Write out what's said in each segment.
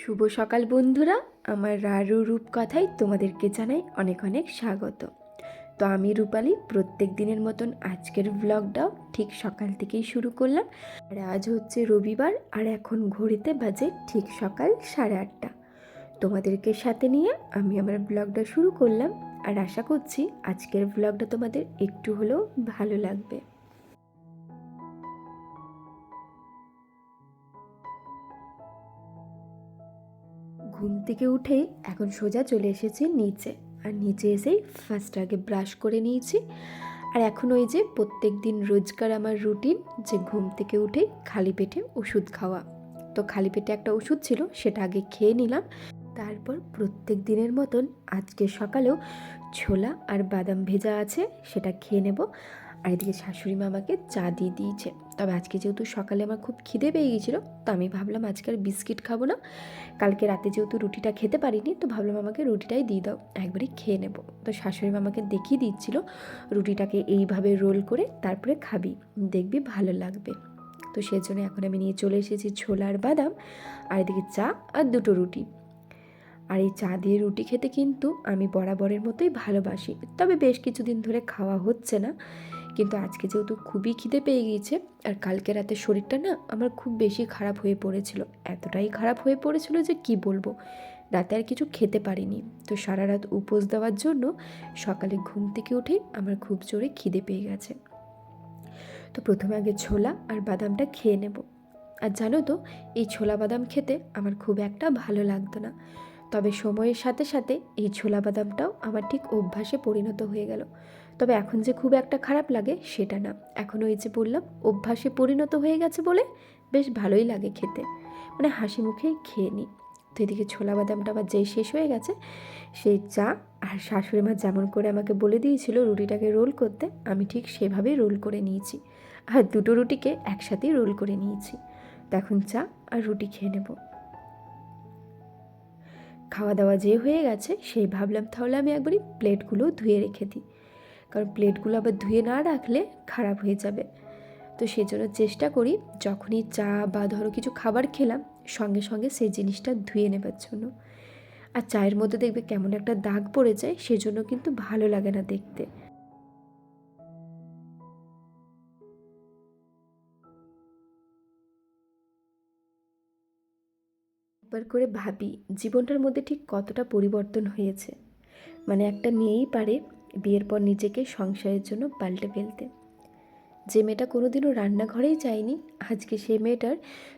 শুভ সকাল বন্ধুরা। আমার রারু রূপ কথায় তোমাদেরকে জানাই অনেক অনেক স্বাগত। তো আমি রূপালী, প্রত্যেক দিনের মতন আজকের ব্লগটাও ঠিক সকাল থেকেই শুরু করলাম। আর আজ হচ্ছে রবিবার, আর এখন ঘড়িতে বাজে ঠিক সকাল সাড়ে আটটা। তোমাদেরকে সাথে নিয়ে আমি আমার ব্লগটা শুরু করলাম। আর আশা করছি আজকের ব্লগটা তোমাদের একটু হলেও ভালো লাগবে। ঘুম থেকে উঠেই এখন সোজা চলে এসেছি নিচে। আর নিচে এসেই ফার্স্ট আগে ব্রাশ করে নিয়েছি। আর এখন ওই যে প্রত্যেক দিন রোজকার আমার রুটিন যে ঘুম থেকে উঠেই খালি পেটে ওষুধ খাওয়া। তো খালি পেটে একটা ওষুধ ছিল, সেটা আগে খেয়ে নিলাম। তারপর প্রত্যেক দিনের মতন আজকে সকালেও ছোলা আর বাদাম ভেজা আছে, সেটা খেয়ে নেব। আর এদিকে শাশুড়ি মা আমাকে চা দিয়ে দিয়েছে। তবে আজকে যেহেতু সকালে আমার খুব খিদে পেয়ে গিয়েছিল, তো আমি ভাবলাম আজকে আর বিস্কিট খাব না। কালকে রাতে যেহেতু রুটিটা খেতে পারিনি, তো ভাবলাম আমাকে রুটিটাই দিয়ে দাও, একবারই খেয়ে নেব। তো শাশুড়ি মা আমাকে দেখিয়ে দিচ্ছিল, রুটিটাকে এইভাবে রোল করে তারপরে খাবি, দেখবি ভালো লাগবে। তো সেজন্য এখন আমি নিয়ে চলে এসেছি ছোলার বাদাম, আর এদিকে চা আর দুটো রুটি। আর এই চা দিয়ে রুটি খেতে কিন্তু আমি বরাবরের মতোই ভালোবাসি। তবে বেশ কিছুদিন ধরে খাওয়া হচ্ছে না। কিন্তু আজকে যেহেতু খুবই খিদে পেয়ে গিয়েছে, আর কালকে রাতে শরীরটা না আমার খুব বেশি খারাপ হয়ে পড়েছিল। এতটাই খারাপ হয়ে পড়েছিল যে কি বলব? রাতে আর কিছু খেতে পারিনি। তো সারা রাত উপোস দেওয়ার জন্য সকালে ঘুম থেকে উঠে আমার খুব জোরে খিদে পেয়ে গেছে। তো প্রথমে আগে ছোলা আর বাদামটা খেয়ে নেব। আর জানো তো, এই ছোলা বাদাম খেতে আমার খুব একটা ভালো লাগতো না। তবে সময়ের সাথে সাথে এই ছোলা বাদামটাও আমার ঠিক অভ্যাসে পরিণত হয়ে গেল। তবে এখন যে খুব একটা খারাপ লাগে সেটা না। এখন ওই যে বললাম, অভ্যাসে পরিণত হয়ে গেছে বলে বেশ ভালোই লাগে খেতে। মানে হাসি মুখেই খেয়ে নিই তো এদিকে ছোলা বাদামটা আবার যেই শেষ হয়ে গেছে, সেই চা আর শাশুড়ি মা যেমন করে আমাকে বলে দিয়েছিল রুটিটাকে রোল করতে, আমি ঠিক সেভাবেই রোল করে নিয়েছি। আর দুটো রুটিকে একসাথেই রোল করে নিয়েছি। তো এখন চা আর রুটি খেয়ে নেব। খাওয়া দাওয়া যে হয়ে গেছে, সেই ভাবলাম তাহলে আমি একবারই প্লেটগুলো ধুয়ে রেখে দিই। কারণ প্লেটগুলো আবার ধুয়ে না রাখলে খারাপ হয়ে যাবে। তো সেই জন্য চেষ্টা করি, যখনই চা বা ধরো কিছু খাবার খেলাম, সঙ্গে সঙ্গে সেই জিনিসটা ধুয়ে নেবার জন্য। আর চায়ের মধ্যে দেখবে কেমন একটা দাগ পড়ে যায়, সেজন্য কিন্তু ভালো লাগে না দেখতে। একবার করে ভাবি, জীবনটার মধ্যে ঠিক কতটা পরিবর্তন হয়েছে। মানে একটা মেয়েই পারে বিয়ের পর নিজেকে সংসারের জন্য পাল্টে ফেলতে। যে মেয়েটা কোনোদিনও রান্নাঘরেই যায়নি, আজকে সেই মেয়েটার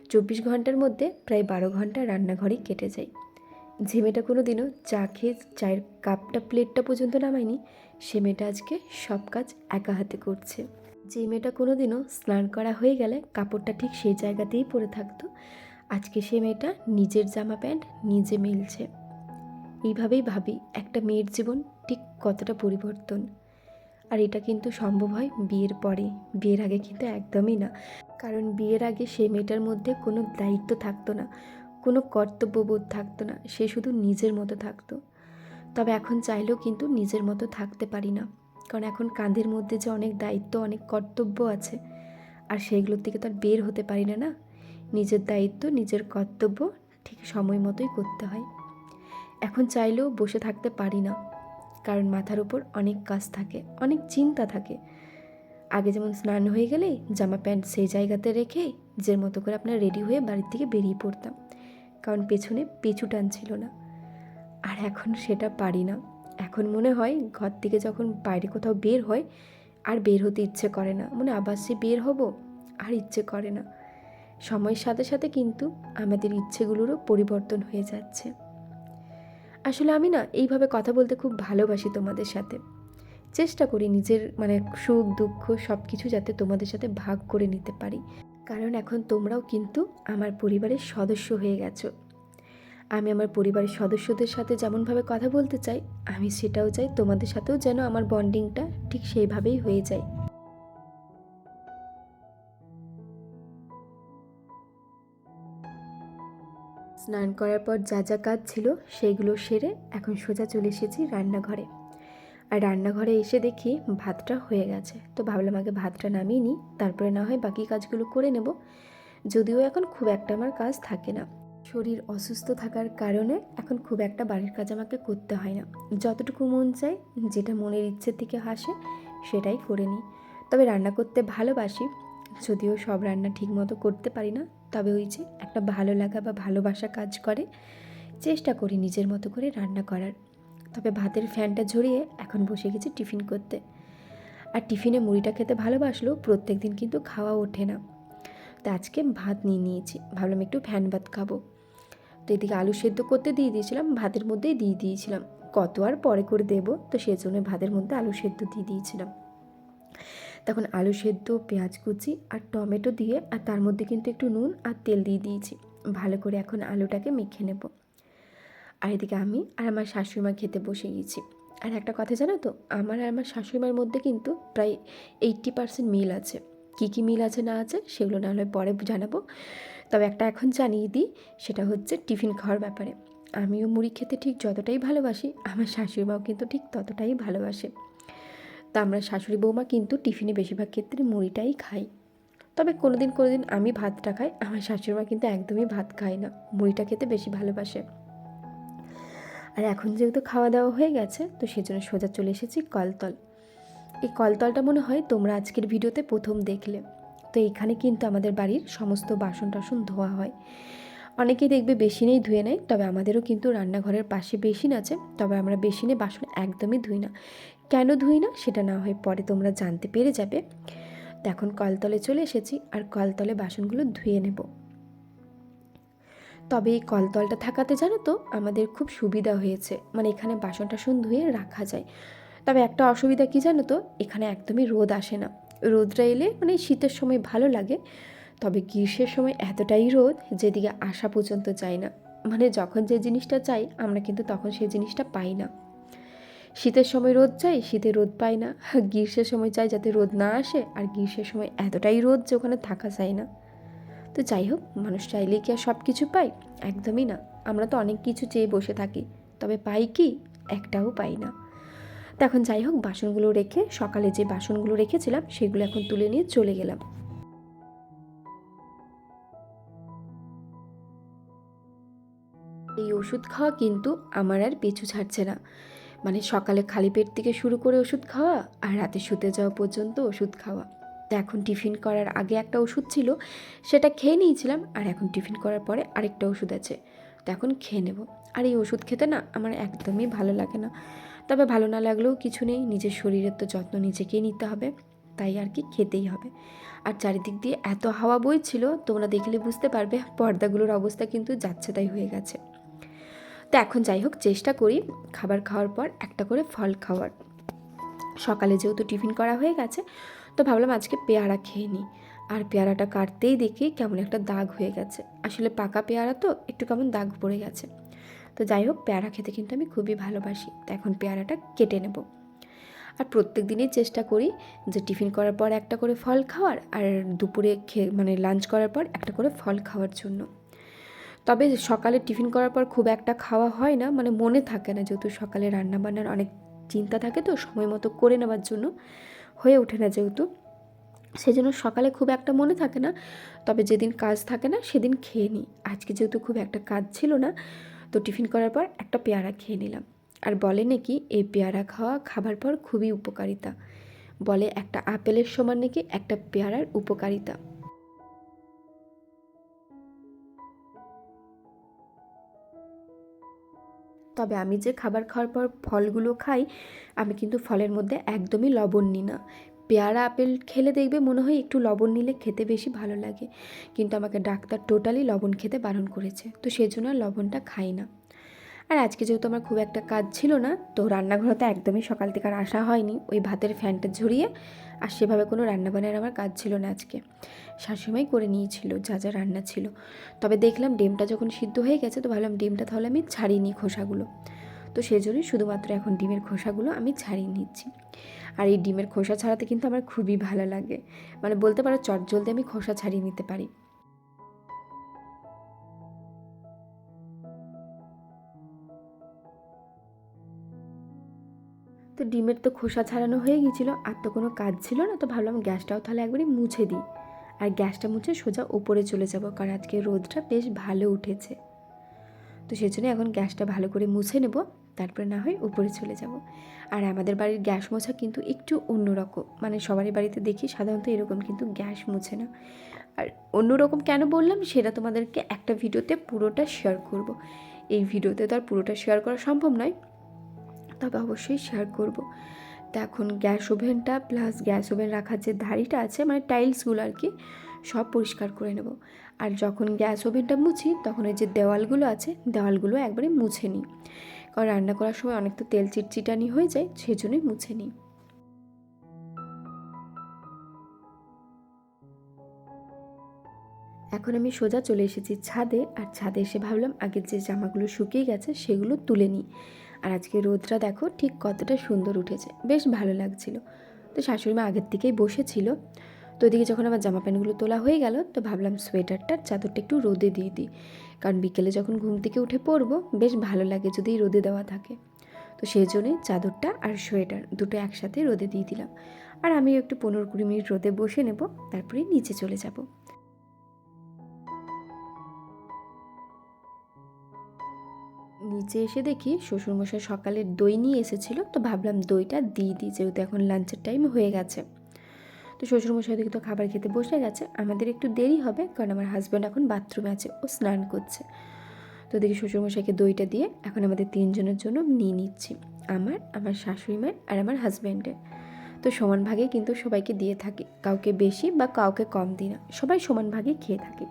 চব্বিশ ঘণ্টার মধ্যে প্রায় বারো ঘণ্টা রান্নাঘরেই কেটে যায়। যে মেয়েটা কোনোদিনও চা খেয়ে চায়ের কাপটা, প্লেটটা পর্যন্ত নামায়নি, সে মেয়েটা আজকে সব কাজ একা হাতে করছে। যে মেয়েটা কোনোদিনও স্নান করা হয়ে গেলে কাপড়টা ঠিক সেই জায়গাতেই পরে থাকতো, আজকে সে মেয়েটা নিজের জামা প্যান্ট নিজে মেলছে। এইভাবেই ভাবি একটা মেয়ের জীবন ঠিক কতটা পরিবর্তন? আর এটা কিন্তু সম্ভব হয় বিয়ের পরে। বিয়ের আগে কিন্তু একদমই না। কারণ বিয়ের আগে সেই মেয়েটার মধ্যে কোনো দায়িত্ব থাকতো না। কোনো কর্তব্যবোধ থাকতো না। সে শুধু নিজের মতো থাকতো। তবে এখন চাইলেও কিন্তু নিজের মতো থাকতে পারি না। কারণ এখন কাঁধের মধ্যে যে অনেক দায়িত্ব, অনেক কর্তব্য আছে, আর সেইগুলোর থেকে তো আর বের হতে পারি না না? নিজের দায়িত্ব, নিজের কর্তব্য ঠিক সময় মতোই করতে হয়। এখন চাইলেও বসে থাকতে পারি না। কারণ মাথার উপর অনেক কাজ থাকে, অনেক চিন্তা থাকে। আগে যেমন স্নান হয়ে গেলে জামা প্যান্ট সেই জায়গাতে রেখে যে মতো করে আপনার রেডি হয়ে বাড়ির থেকে বেরিয়ে পড়তাম। কারণ পেছনে পিছু টান ছিল না। আর এখন সেটা পারি না। এখন মনে হয় ঘর থেকে যখন বাইরে কোথাও বের হয় আর বের হতে ইচ্ছে করে না। মানে আবার সে বের হব, আর ইচ্ছে করে না। সময়ের সাথে সাথে কিন্তু আমাদের ইচ্ছেগুলোরও পরিবর্তন হয়ে যাচ্ছে। আসলে আমি না এইভাবে কথা বলতে খুব ভালোবাসি তোমাদের সাথে। চেষ্টা করি নিজের মানে সুখ, দুঃখ সব কিছু যাতে তোমাদের সাথে ভাগ করে নিতে পারি। কারণ এখন তোমরাও কিন্তু আমার পরিবারের সদস্য হয়ে গেছো। আমি আমার পরিবারের সদস্যদের সাথে যেমনভাবে কথা বলতে চাই, আমি সেটাও চাই তোমাদের সাথেও যেন আমার বন্ডিংটা ঠিক সেইভাবেই হয়ে যায়। স্নান করার পর যা যা কাজ ছিল সেইগুলো সেরে এখন সোজা চলে এসেছি রান্নাঘরে। আর রান্নাঘরে এসে দেখি ভাতটা হয়ে গেছে। তো ভাবলাম আগে ভাতটা নামিয়ে নিই, তারপরে না হয় বাকি কাজগুলো করে নেব। যদিও এখন খুব একটা আমার কাজ থাকে না। শরীর অসুস্থ থাকার কারণে এখন খুব একটা বাড়ির কাজ আমাকে করতে হয় না। যতটুকু মন চায়, যেটা মনের ইচ্ছের থেকে হাসে, সেটাই করে নিই। তবে রান্না করতে ভালোবাসি, যদিও সব রান্না ঠিকমতো করতে পারি না তবে ওই যে একটা ভালো লাগা বা ভালোবাসা কাজ করে, চেষ্টা করি নিজের মতো করে রান্না করার। তবে ভাতের ফ্যানটা ঝরিয়ে এখন বসে গেছি টিফিন করতে। আর টিফিনে মুড়িটা খেতে ভালোবাসলেও প্রত্যেক দিন কিন্তু খাওয়া ওঠে না। তো আজকে ভাত নিয়ে নিয়েছি, ভাবলাম একটু ফ্যান ভাত খাব। তো এদিকে আলু সেদ্ধ করতে দিয়ে দিয়েছিলাম, ভাতের মধ্যেই দিয়ে দিয়েছিলাম। কত আর পরে করে দেবো, তো সেজন্য ভাতের মধ্যে আলু সেদ্ধ দিয়ে দিয়েছিলাম। তখন আলু সেদ্ধ, পেঁয়াজ কুচি আর টমেটো দিয়ে আর তার মধ্যে কিন্তু একটু নুন আর তেল দিয়ে দিয়েছি। ভালো করে এখন আলুটাকে মেখে নেব। আর এদিকে আমি আর আমার শাশুড়িমা খেতে বসে গেছি। আর একটা কথা জানো তো, আমার আর আমার শাশুড়িমার মধ্যে কিন্তু প্রায় এইট্টি পার্সেন্ট মিল আছে। কী কী মিল আছে না আছে সেগুলো না হলে পরে জানাব। তবে একটা এখন জানিয়ে দিই, সেটা হচ্ছে টিফিন খাওয়ার ব্যাপারে। আমিও মুড়ি খেতে ঠিক যতটাই ভালোবাসি, আমার শাশুড়িমাও কিন্তু ঠিক ততটাই ভালোবাসে। তা আমরা শাশুড়ি বৌমা কিন্তু টিফিনে বেশিরভাগ ক্ষেত্রে মুড়িটাই খাই। তবে কোনো দিন কোনো দিন আমি ভাতটা খাই, আমার শাশুড়িমা কিন্তু একদমই ভাত খায় না, মুড়িটা খেতে বেশি ভালোবাসে। আর এখন যেহেতু খাওয়া দাওয়া হয়ে গেছে, তো সেজন্য সোজা চলে এসেছি কলতল। এই কলতলটা মনে হয় তোমরা আজকের ভিডিওতে প্রথম দেখলে। তো এখানে কিন্তু আমাদের বাড়ির সমস্ত বাসন টাসন ধোয়া হয়। অনেকেই দেখবে বেসিনেই ধুয়ে নেয়, তবে আমাদেরও কিন্তু রান্নাঘরের পাশে বেসিন আছে, তবে আমরা বেসিনে বাসন একদমই ধুই না। কেন ধুই না? সেটা না হয় পরে তোমরা জানতে পেরে যাবে। এখন কলতলে চলে এসেছি আর কলতলে বাসনগুলো ধুয়ে নেব। তবে এই কলতলটা থাকাতে জানো তো, আমাদের খুব সুবিধা হয়েছে। মানে এখানে বাসন টাসন ধুয়ে রাখা যায়। তবে একটা অসুবিধা কী জানো তো, এখানে একদমই রোদ আসে না। রোদটা এলে মানে শীতের সময় ভালো লাগে। তবে গ্রীষ্মের সময় এতটাই রোদ যেদিকে আসা পর্যন্ত চাই না। মানে যখন যে জিনিসটা চাই, আমরা কিন্তু তখন সেই জিনিসটা পাই না। শীতের সময় রোদ চাই, শীতে রোদ পাই না। গ্রীষ্মের সময় চাই যাতে রোদ না আসে, আর গ্রীষ্মের সময় এতটাই রোদ যে ওখানে থাকা যায় না। তো যাই হোক, মানুষ চাইলে কি আর সব কিছু পাই একদমই না। আমরা তো অনেক কিছু চেয়ে বসে থাকি। তবে পাই কি? একটাও পাই না। তো এখন যাই হোক, বাসনগুলো রেখে সকালে যে বাসনগুলো রেখেছিলাম, সেগুলো এখন তুলে নিয়ে চলে গেলাম। ওষুধ খাওয়া কিন্তু আমার আর পিছু ছাড়ছে না। মানে সকালে খালি পেট থেকে শুরু করে ওষুধ খাওয়া আর রাতে শুতে যাওয়া পর্যন্ত ওষুধ খাওয়া। তো এখন টিফিন করার আগে একটা ওষুধ ছিল, সেটা খেয়ে নিয়েছিলাম আর এখন টিফিন করার পরে আরেকটা ওষুধ আছে। তো এখন খেয়ে নেব। আর এই ওষুধ খেতে না আমার একদমই ভালো লাগে না। তবে ভালো না লাগলেও কিছু নেই, নিজের শরীরের তো যত্ন নিজেকেই নিতে হবে, তাই আর কি খেতেই হবে। আর চারিদিক দিয়ে এত হাওয়া বইছিল, তোমরা দেখলে বুঝতে পারবে পর্দাগুলোর অবস্থা কিন্তু যাচ্ছে তাই হয়ে গেছে। তো এখন যাই হোক, চেষ্টা করি খাবার খাওয়ার পর একটা করে ফল খাওয়ার। সকালে যেহেতু টিফিন করা হয়ে গেছে, তো ভাবলাম আজকে পেয়ারা খেয়ে নিই। আর পেয়ারাটা কাটতেই দেখি কেমন একটা দাগ হয়ে গেছে। আসলে পাকা পেয়ারা তো, একটু কেমন দাগ পড়ে গেছে। তো যাই হোক, পেয়ারা খেতে কিন্তু আমি খুবই ভালোবাসি। তো এখন পেয়ারাটা কেটে নেব। আর প্রত্যেক দিনই চেষ্টা করি যে টিফিন করার পর একটা করে ফল খাওয়ার, আর দুপুরে খেয়ে মানে লাঞ্চ করার পর একটা করে ফল খাওয়ার জন্য। তবে সকালে টিফিন করার পর খুব একটা খাওয়া হয় না মানে মনে থাকে না যেহেতু সকালে রান্নাবান্নার অনেক চিন্তা থাকে তো সময় মতো করে নেওয়ার জন্য, হয়ে ওঠে না যেহেতু। সেই জন্য সকালে খুব একটা মনে থাকে না, তবে যেদিন কাজ থাকে না সেদিন খেয়ে নিই। আজকে যেহেতু খুব একটা কাজ ছিল না, তো টিফিন করার পর একটা পেয়ারা খেয়ে নিলাম। আর বলে নাকি এই পেয়ারা খাওয়া খাবার পর খুবই উপকারিতা। বলে একটা আপেলের সমান নাকি একটা পেয়ারার উপকারিতা। তবে আমি যে খাবার খাওয়ার পর ফলগুলো খাই, আমি কিন্তু ফলের মধ্যে একদমই লবণ নিই না। পেয়ারা, আপেল খেলে দেখবে মনে হয় একটু লবণ নিলে খেতে বেশি ভালো লাগে। কিন্তু আমাকে ডাক্তার টোটালি লবণ খেতে বারণ করেছে। তো সেজন্য লবণটা খাই না। আর আজকে যেহেতু আমার খুব একটা কাজ ছিল না, তো রান্নাঘরতে একদমই সকাল থেকে আর আসা হয়নি। ওই ভাতের ফ্যানটা ঝরিয়ে, আর সেভাবে কোনো রান্নাবান্নার আমার কাজ ছিল না আজকে। শাশুড়িমাই করে নিয়েছিল, যা যা রান্না ছিল। তবে দেখলাম ডিমটা যখন সিদ্ধ হয়ে গেছে, তো ভাবলাম ডিমটা তাহলে আমি ছাড়িয়ে নিই খোসাগুলো। তো সেই জন্যই শুধুমাত্র এখন ডিমের খোসাগুলো আমি ছাড়িয়ে নিচ্ছি। আর এই ডিমের খোসা ছাড়াতে কিন্তু আমার খুবই ভালো লাগে। মানে বলতে পারো চট জলদি আমি খোসা ছাড়িয়ে নিতে পারি। তো ডিমের তো খোসা ছাড়ানো হয়ে গিয়েছিল, আর তো কোনো কাজ ছিল না, তো ভাবলাম গ্যাসটাও তাহলে একবারই মুছে দিই। আর গ্যাসটা মুছে সোজা ওপরে চলে যাব, কারণ আজকে রোদটা বেশ ভালো উঠেছে। তো সেই জন্য এখন গ্যাসটা ভালো করে মুছে নেব, তারপরে না হয় উপরে চলে যাব। আর আমাদের বাড়ির গ্যাস মোছা কিন্তু একটু অন্যরকম মানে সবারই বাড়িতে দেখি সাধারণত এরকম কিন্তু গ্যাস মুছে না। আর অন্যরকম কেন বললাম, সেটা তোমাদেরকে একটা ভিডিওতে পুরোটা শেয়ার করব। এই ভিডিওতে তো আর পুরোটা শেয়ার করা সম্ভব নয় তবে অবশ্যই শেয়ার করব। তো এখন গ্যাস ওভেনটা প্লাস গ্যাস ওভেন রাখার যে ধাড়িটা আছে মানে টাইলসগুলো আর কি, সব পরিষ্কার করে নেব। আর যখন গ্যাস ওভেনটা মুছি, তখন ওই যে দেওয়ালগুলো আছে, দেওয়ালগুলো একবারে মুছে নিই। কারণ রান্না করার সময় অনেক তো তেল চিটচিটানি হয়ে যায় সেই জন্যই মুছে নিই। এখন আমি সোজা চলে এসেছি ছাদে, আর ছাদে এসে ভাবলাম আগের যে জামাগুলো শুকিয়ে গেছে, সেগুলো তুলে নিই। আর আজকে রোদটা দেখো ঠিক কতটা সুন্দর উঠেছে। বেশ ভালো লাগছিল। তো শাশুড়ি মা আগের থেকেই বসেছিল। তো ওইদিকে যখন আমার জামা প্যান্টগুলো তোলা হয়ে গেল, তো ভাবলাম সোয়েটারটার চাদরটা একটু রোদে দিয়ে দিই। কারণ বিকেলে যখন ঘুম থেকে উঠে পড়ব, বেশ ভালো লাগে যদি রোদে দেওয়া থাকে। তো সেই জন্যই চাদরটা আর সোয়েটার দুটো একসাথে রোদে দিয়ে দিলাম। আর আমিও একটু পনেরো কুড়ি মিনিট রোদে বসে নেব, তারপরে নিচে চলে যাব। নিচে এসে দেখি শ্বশুরমশাই সকালে দই নিয়ে এসেছিল, তো ভাবলাম দইটা দিয়ে দিই, যেহেতু এখন লাঞ্চের টাইম হয়ে গেছে। তো শ্বশুরমশাই দিকে তো খাবার খেতে বসে গেছে, আমাদের একটু দেরি হবে, কারণ আমার হাজব্যান্ড এখন বাথরুমে আছে, ও স্নান করছে। তো দেখি শ্বশুরমশাইকে দইটা দিয়ে এখন আমাদের তিনজনের জন্য নিয়ে নিচ্ছি, আমার আমার শাশুড়ি মায়ের আর আমার হাজব্যান্ডের তো সমান ভাগে কিন্তু সবাইকে দিয়ে থাকি, কাউকে বেশি বা কাউকে কম দিই না, সবাই সমান ভাগে খেয়ে থাকি।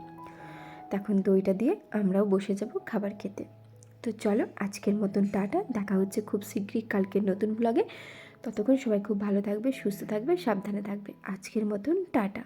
তখন দইটা দিয়ে আমরাও বসে যাব খাবার খেতে। তো চলো আজকের মতন টাটা। দেখা হচ্ছে খুব শীঘ্রই কালকের নতুন ব্লগে ততক্ষণ সবাই খুব ভালো থাকবে, সুস্থ থাকবে, সাবধানে থাকবে। আজকের মতন টাটা।